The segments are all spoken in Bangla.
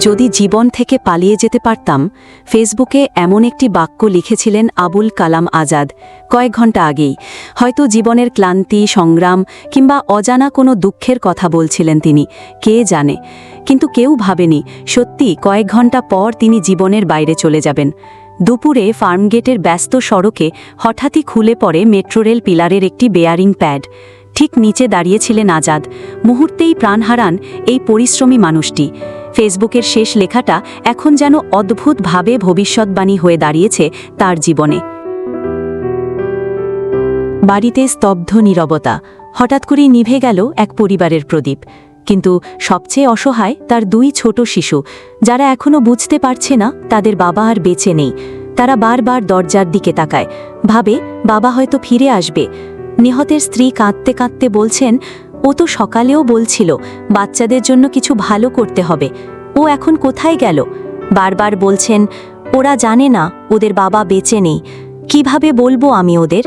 যদি জীবন থেকে পালিয়ে যেতে পারতাম, ফেসবুকে এমন একটি বাক্য লিখেছিলেন আবুল কালাম আজাদ কয়েক ঘণ্টা আগেই। হয়তো জীবনের ক্লান্তি, সংগ্রাম কিংবা অজানা কোনো দুঃখের কথা বলছিলেন তিনি, কে জানে? কিন্তু কেউ ভাবেনি, সত্যি কয়েক ঘণ্টা পর তিনি জীবনের বাইরে চলে যাবেন। দুপুরে ফার্মগেটের ব্যস্ত সড়কে হঠাৎই খুলে পড়ে মেট্রো রেল পিলারের একটি বেয়ারিং প্যাড। ঠিক নিচে দাঁড়িয়েছিলেন আজাদ। মুহূর্তেই প্রাণ হারান এই পরিশ্রমী মানুষটি। ফেসবুকের শেষ লেখাটা এখন যেন অদ্ভুতভাবে ভবিষ্যৎবাণী হয়ে দাঁড়িয়েছে তার জীবনে। বাড়িতে স্তব্ধ নীরবতা। হঠাৎ করেই নিভে গেল এক পরিবারের প্রদীপ। কিন্তু সবচেয়ে অসহায় তার দুই ছোট শিশু। যারা এখনও বুঝতে পারছে না তাদের বাবা আর বেঁচে নেই। তারা বারবার দরজার দিকে তাকায়। ভাবে, বাবা হয়তো ফিরে আসবে। নিহতের স্ত্রী কাঁদতে কাঁদতে বলছেন ও তো সকালেও বলছিল, বাচ্চাদের জন্য কিছু ভালো করতে হবে। ও এখন কোথায় গেল? বারবার বলছেন, ওরা জানে না, ওদের বাবা বেঁচে নেই। কীভাবে বলব আমি ওদের?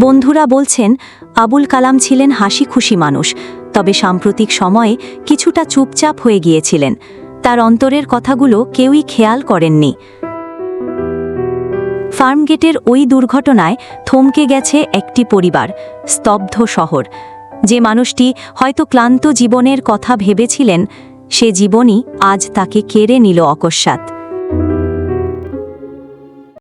বন্ধুরা বলছেন, আবুল কালাম ছিলেন হাসি খুশি মানুষ, তবে সাম্প্রতিক সময়ে কিছুটা চুপচাপ হয়ে গিয়েছিলেন। তার অন্তরের কথাগুলো কেউই খেয়াল করেননি। ফার্মগেটের ওই দুর্ঘটনায় থমকে গেছে একটি পরিবার, স্তব্ধ শহর। যে মানুষটি হয়তো ক্লান্ত জীবনের কথা ভেবেছিলেন, সে জীবনই আজ তাকে কেড়ে নিল অকস্মাৎ।